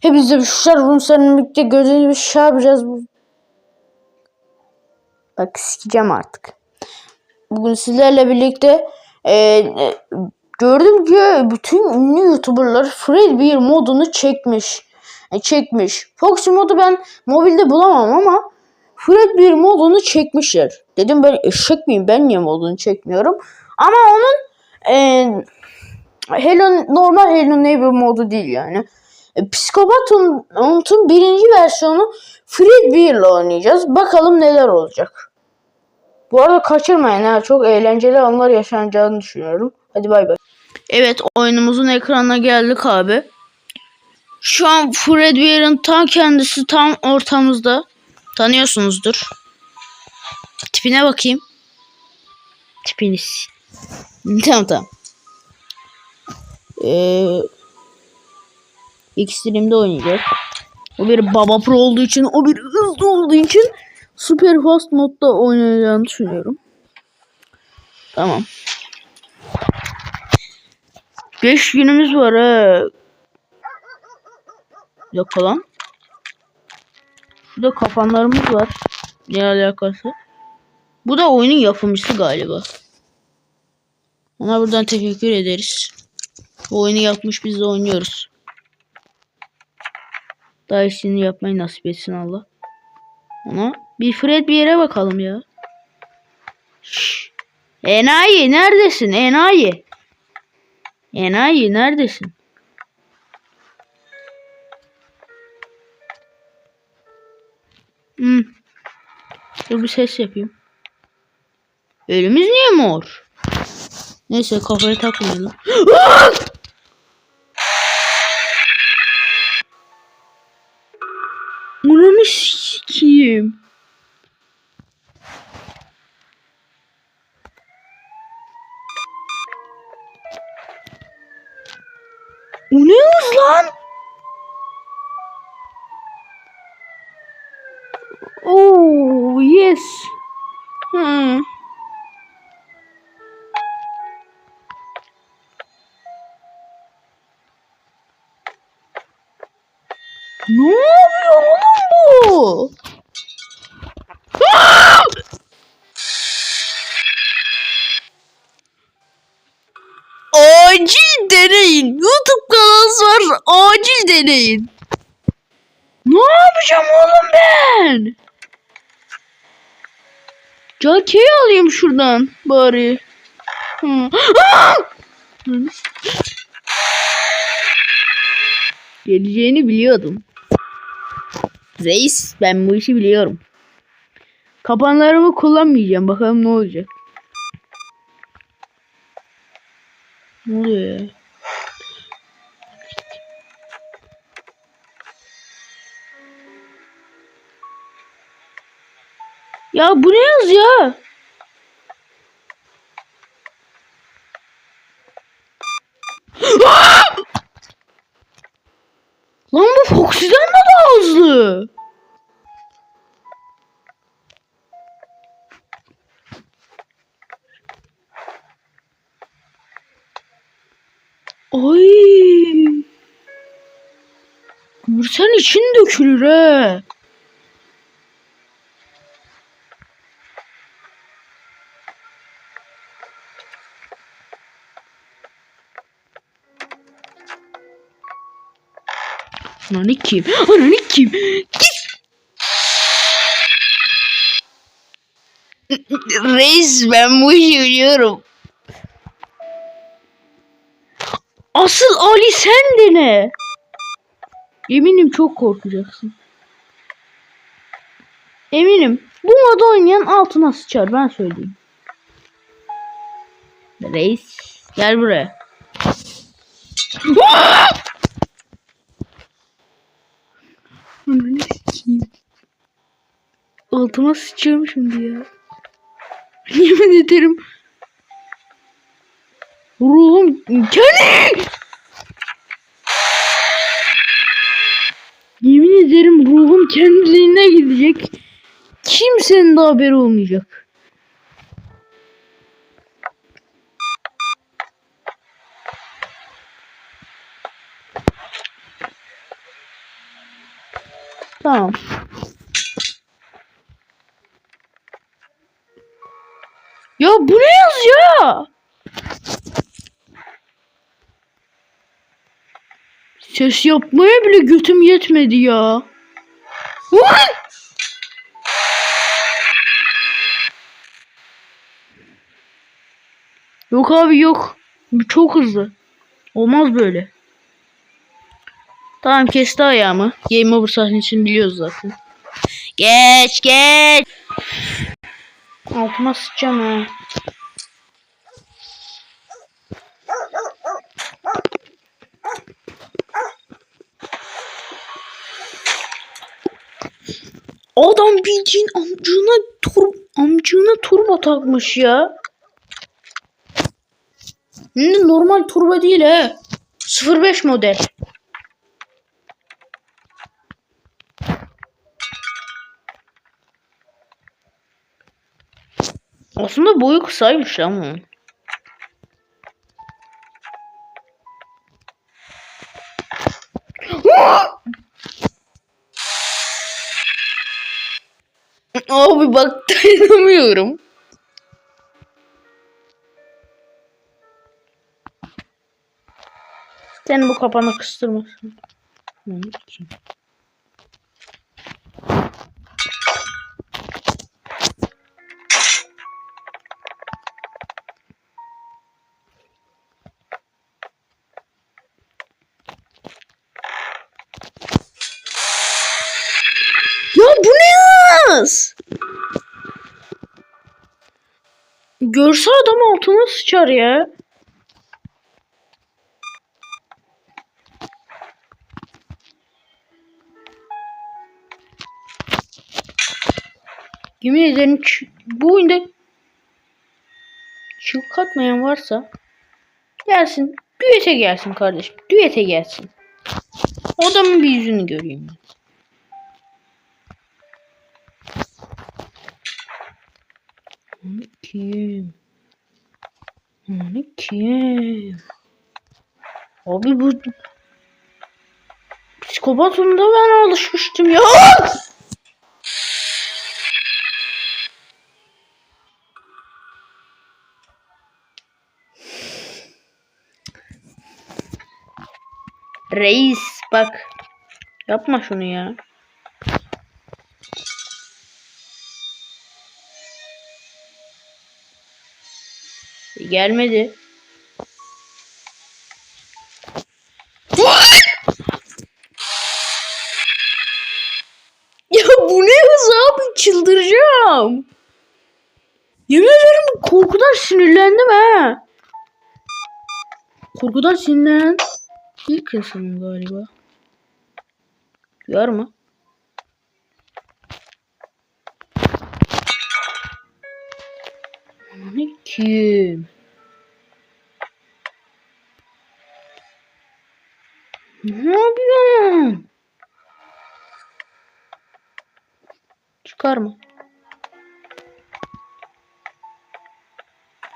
Hepinize bir şuşlar bunu seninle birlikte gördüğünüz bir şey yapacağız. Bak sikeceğim artık. Bugün sizlerle birlikte e, e, gördüm ki bütün ünlü youtuberlar Fredbear modunu çekmiş. E, çekmiş. Foxy modu ben mobilde bulamam ama Fredbear modunu çekmişler. Dedim ben eşek miyim ben niye modunu çekmiyorum. Ama onun e, Hello normal Hello Neighbor modu değil yani. E, Psikopat Hunt'un birinci versiyonu Fredbear'la oynayacağız. Bakalım neler olacak. Bu arada kaçırmayın ha. Çok eğlenceli anlar yaşanacağını düşünüyorum. Hadi bay bay. Evet oyunumuzun ekranına geldik abi. Şu an Fredbear'ın tam kendisi tam ortamızda. Tanıyorsunuzdur. Tipine bakayım. Tipiniz. tamam tamam. Extreme'de oynayacak. O bir baba pro olduğu için, o bir hızlı olduğu için super fast modda oynayacağını düşünüyorum. Tamam. 5 günümüz var. Bir dakika lan. Şurada kafanlarımız var. Ne alakası? Bu da oyunun yapımcısı galiba. Ona buradan teşekkür ederiz. Bu oyunu yapmış biz de oynuyoruz. Daha iyisini yapmayı nasip etsin Allah. Ona bir Fred bir yere bakalım ya. Şşş. Enayi neredesin? Enayi. Enayi neredesin? Hmm. Dur bir ses yapayım. Ölümüz niye mor? Neyse kafaya takmayalım. hız lan? Oh yes. Hmm. Deneyin. Ne yapacağım oğlum ben? Jack'i alayım şuradan bari. Hı. Aa! Geleceğini biliyordum. Reis ben bu işi biliyorum. Kapanlarımı kullanmayacağım. Bakalım ne olacak. Ne oluyor ya? Ya bu ne yaz ya? Lan bu Foxy'den de daha hızlı. Ay. Görsen için dökülür he. Ananı kim? Ananı kim? Git. Reis ben bu işi biliyorum. Asıl Ali sen de ne? Eminim çok korkacaksın. Eminim bu moda oynayan altına sıçar ben söyleyeyim. Reis gel buraya. Ananı sikeyim. Altıma sıçıyorum şimdi ya. Yemin ederim. Ruhum kendi. Yemin ederim ruhum kendiliğine gidecek. Kimsenin de haberi olmayacak. Ses yapmaya bile götüm yetmedi ya. Yok abi yok. Çok hızlı. Olmaz böyle. Tamam kesti ayağımı. Game over sahnesini biliyoruz zaten. Geç geç. Altıma sıçacağım ha. Adam bildiğin amcığına tur amcığına turbo takmış ya. De normal turbo değil he. 05 model. Aslında boyu kısaymış ama. Abi bak dayanamıyorum. Sen bu kapana kıstırmasın. Yaz? Görse adam altına sıçar ya. Yemin ederim bu oyunda çığlık atmayan varsa gelsin. Düete gelsin kardeşim. Düete gelsin. Adamın bir yüzünü göreyim. ben. Onu kim? Onu kim? Abi bu psikopat onda ben alışmıştım ya. Reis bak. Yapma şunu ya. Gelmedi. ya bu ne hız abi çıldıracağım. Yemin ederim korkudan sinirlendim ha. Korkudan sinirlenen ilk insanım galiba. Duyar mı? Kim? Ne yapıyorsun?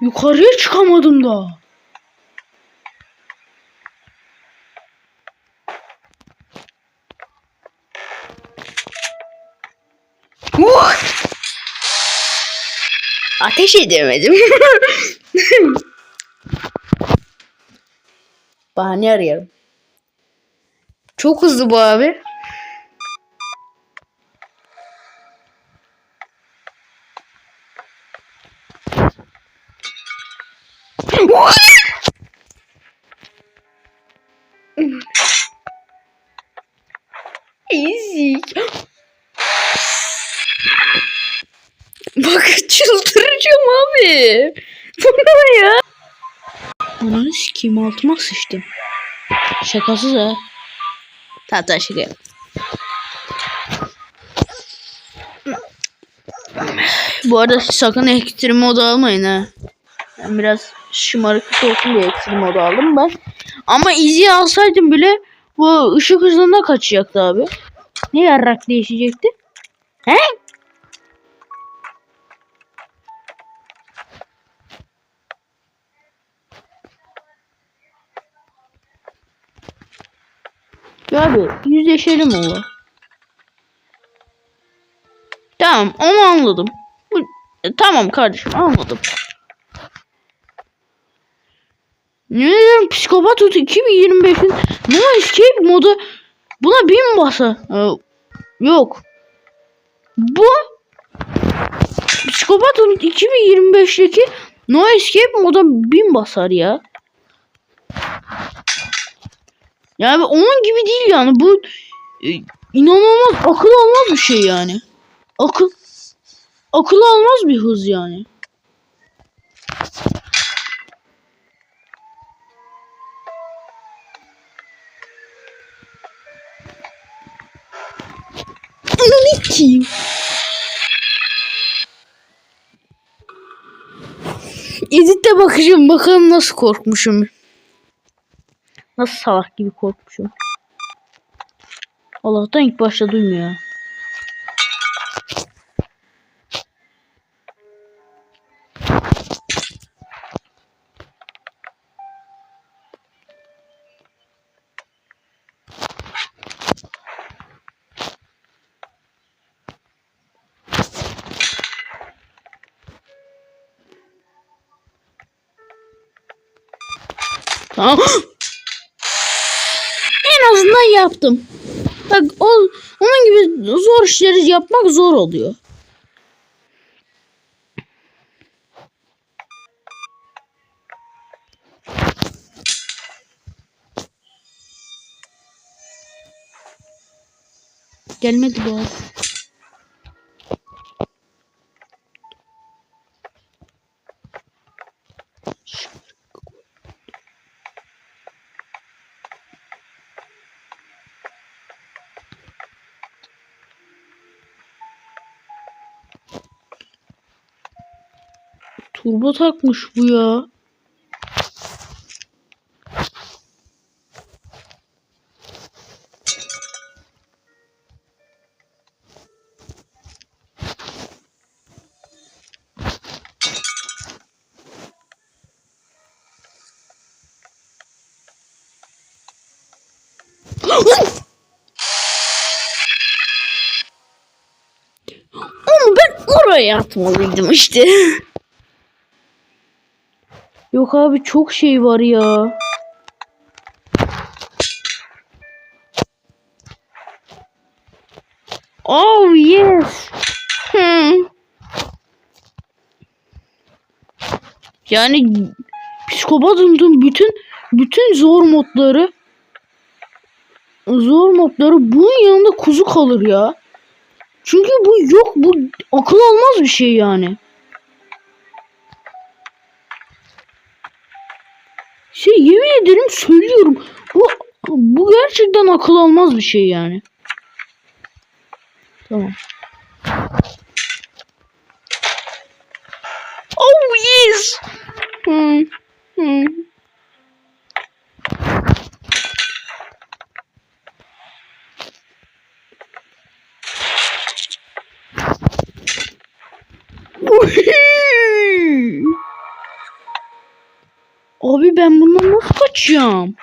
Yukarıya çıkamadım da. Ateş edemedim. Bahane arıyorum. Çok hızlı bu abi. Easy. Bak çıldıracağım abi. Bu ne ya? Ananı sikeyim altıma sıçtım. Şakasız ha. Tata şaka. yap. Bu arada sakın ekstrem modu almayın ha. Ben biraz şımarıklık olsun diye ekstrem modu aldım ben. Ama easy alsaydım bile bu ışık hızında kaçacaktı abi. Ne yarrak değişecekti? He? Ya abi yüzleşelim ola. Tamam onu anladım. Bu, e, tamam kardeşim anladım. Ne diyorum psikopat tut 2025'in No Escape modu buna bin basa. Ee, yok. Bu Psikopat Tut 2025'teki No Escape moda bin basar ya. Yani onun gibi değil yani bu e, inanılmaz akıl almaz bir şey yani. Akıl akıl almaz bir hız yani. Ananı kim? Editte bakacağım bakalım nasıl korkmuşum. Nasıl salak gibi korkmuşum. Allah'tan ilk başta duymuyor. Tamam. Yaptım. Bak o, onun gibi zor işleri yapmak zor oluyor. Gelmedi bu. Turbo takmış bu ya. Ama ben oraya atmalıydım işte. Yok abi çok şey var ya. Oh yes. Hmm. Yani psikopatın bütün bütün zor modları zor modları bunun yanında kuzu kalır ya. Çünkü bu yok bu akıl almaz bir şey yani. Şey yemin ederim söylüyorum. Bu bu gerçekten akıl almaz bir şey yani. Tamam. Oh yes. Hmm. Hmm. Uy! Abi ben bundan nasıl kaçacağım?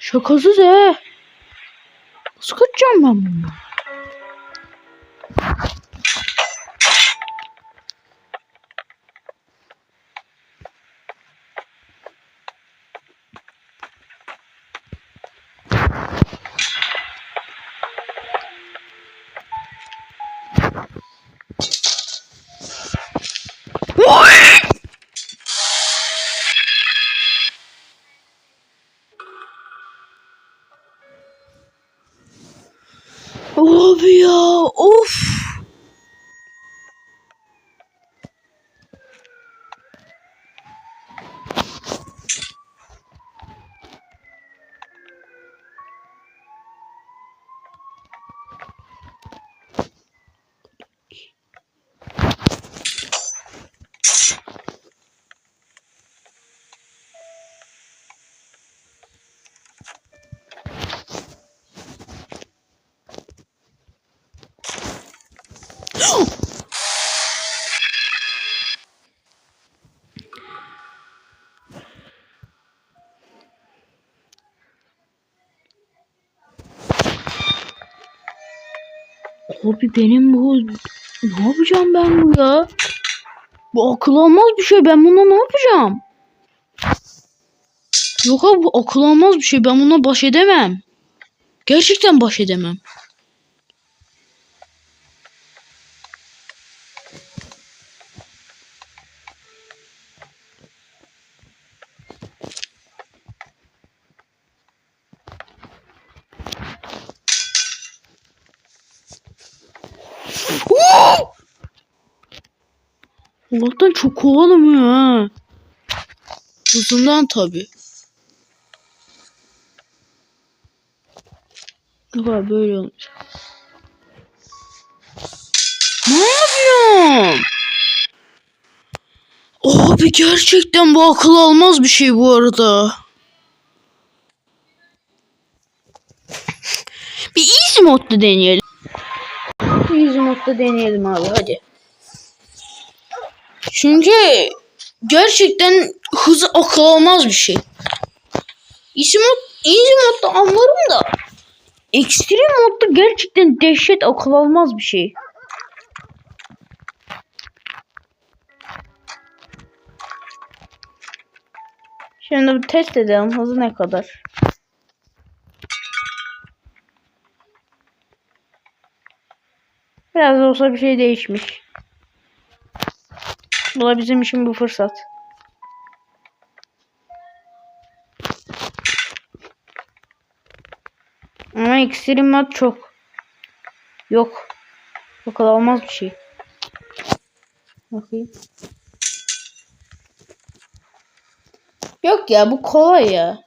Şakasız he. Nasıl kaçacağım ben bundan? Abi ya of. Abi benim bu Ne yapacağım ben bu ya? Bu akıl almaz bir şey. Ben buna ne yapacağım? Yok abi bu akıl almaz bir şey. Ben buna baş edemem. Gerçekten baş edemem. Allah'tan çok kovalamıyor ha. Hızından tabi. Yok böyle olmuş. Ne yapıyorsun? Abi gerçekten bu akıl almaz bir şey bu arada. Bir easy modda deneyelim. Easy modda deneyelim abi hadi. Çünkü gerçekten hızı akıl almaz bir şey. Easy mod, easy modda anlarım da. Extreme modda gerçekten dehşet akıl almaz bir şey. Şimdi bir test edelim hızı ne kadar. Biraz da olsa bir şey değişmiş. Bu bizim için bir fırsat. Ama extreme mod çok. Yok. O olmaz bir şey. Bakayım. Yok ya bu kolay ya.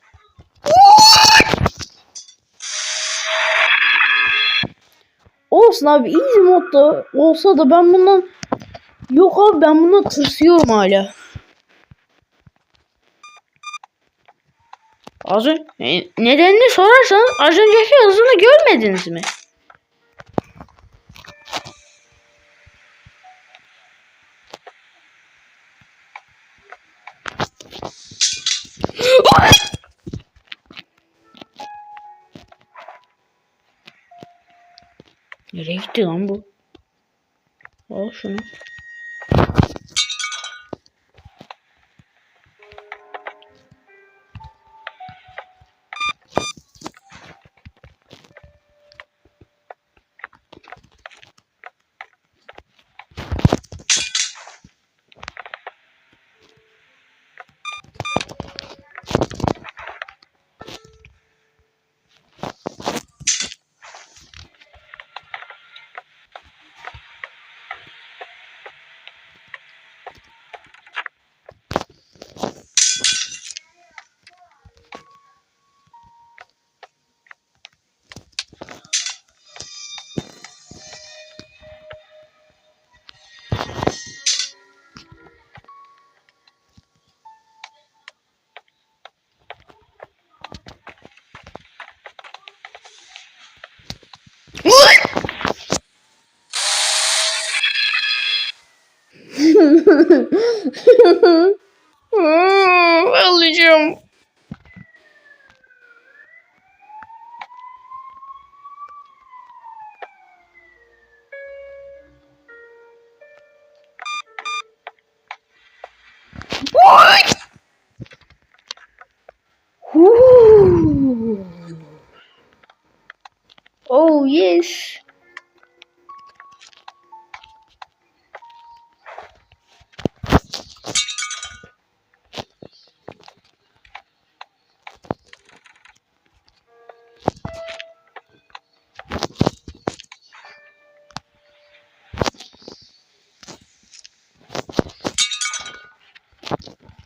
Olsun abi easy modda olsa da ben bundan Yok abi ben bundan tırsıyorum hala. Az önce nedenini sorarsanız az önceki hızını görmediniz mi? Nereye gitti lan bu? Al şunu. Yes.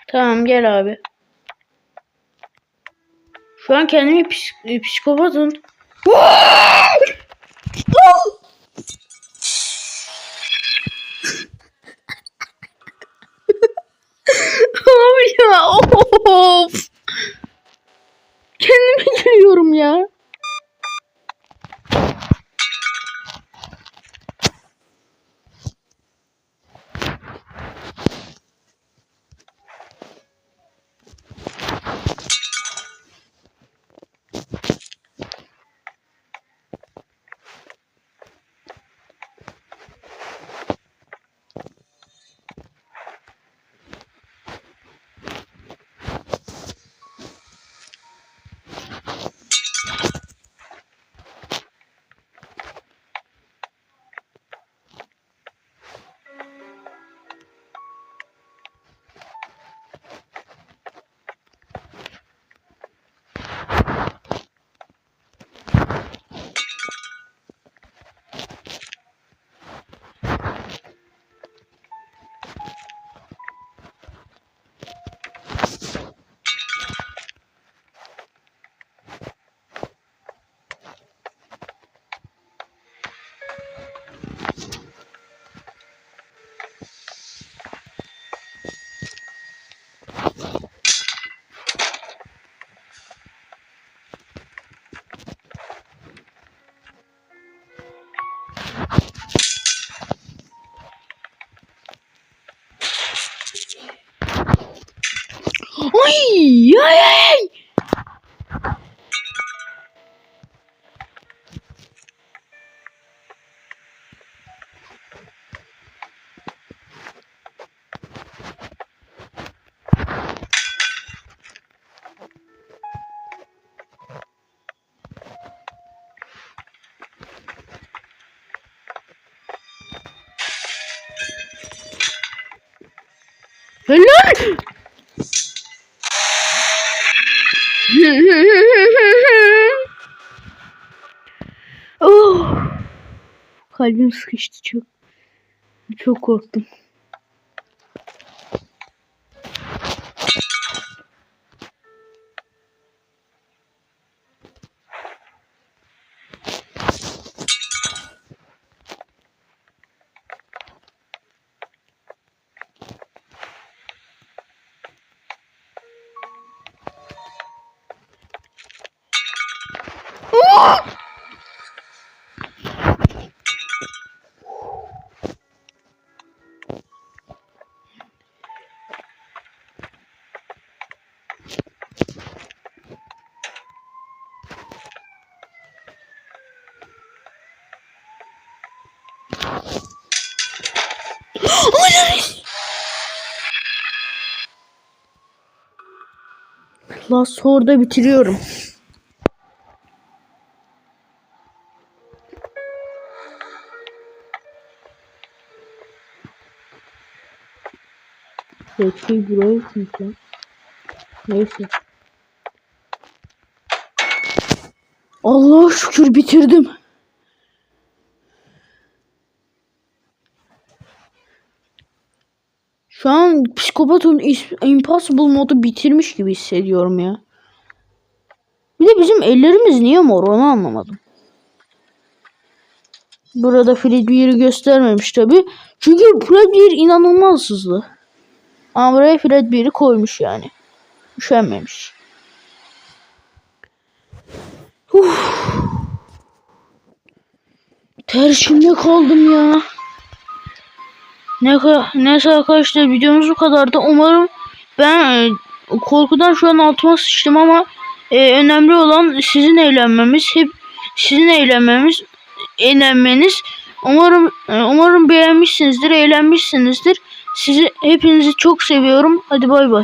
Tamam gel abi. Şu an kendimi psik psikopatım. Abi oh. Kalbim sıkıştı çok. Çok korktum. Last Sword'da bitiriyorum. Bekleyi buraya gitmiş lan. Neyse. Allah'a şükür bitirdim. Şu an psikopatın impossible modu bitirmiş gibi hissediyorum ya. Bir de bizim ellerimiz niye mor onu anlamadım. Burada Fredbear'ı göstermemiş tabi. Çünkü Fredbear inanılmaz hızlı. Ama buraya Fredbear'ı koymuş yani. Üşenmemiş. Uf. Ter içinde kaldım ya. Ne neyse arkadaşlar videomuz bu kadardı. Umarım ben e, korkudan şu an altıma sıçtım ama e, önemli olan sizin eğlenmemiz. Hep sizin eğlenmemiz, eğlenmeniz. Umarım e, umarım beğenmişsinizdir, eğlenmişsinizdir. Sizi hepinizi çok seviyorum. Hadi bay bay.